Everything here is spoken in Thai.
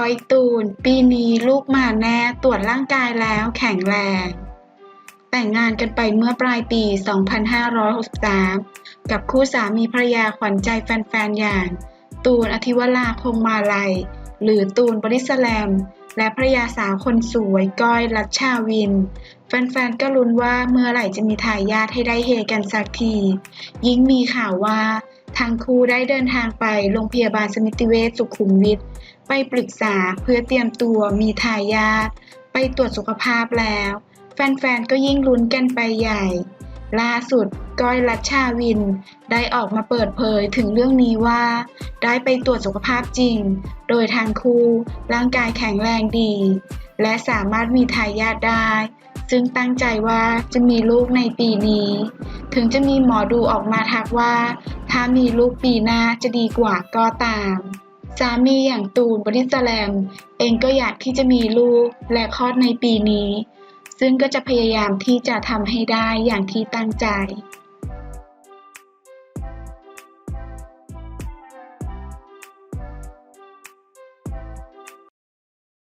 อยตูน ปีนี้ลูกมาแน่ตรวจร่างกายแล้วแข็งแรง แต่งงานกันไปเมื่อปลายปี 2563 กับคู่สามีภรรยาขวัญใจแฟนๆ อย่าง ตูนอธิวราคงมาลัย หรือตูนบริสแลม และภรรยาสาวคนสวยก้อยรัชชาวิน แฟนๆ ก็ลุ้นว่าเมื่อไหร่จะมีทายาทให้ได้เฮกันสักที ยิ่งมีข่าวว่า ทั้งครูได้เดินทางไปโรงพยาบาลสมิติเวชสุขุมวิทไปปรึกษาเพื่อเตรียมตัวมีทายาทไปตรวจสุขภาพแล้ว แฟนๆ ก็ยิ่งลุ้นกันไปใหญ่ ล่าสุดก้อยรัชชาวิน ได้ออกมาเปิดเผยถึงเรื่องนี้ว่า ได้ไปตรวจสุขภาพจริง โดยทางครูร่างกายแข็งแรงดี และสามารถมีทายาทได้ซึ่งตั้งใจว่าจะมีลูกในปีนี้ ถึงจะมีหมอดูออกมาทักว่า ถ้ามีลูกปีหน้าจะดีกว่าก็ตาม สามีอย่างตูนบริสแลม เองก็อยากที่จะมีลูกและคลอดในปีนี้ ซึ่งก็จะพยายามที่จะทำให้ได้อย่างที่ตั้งใจ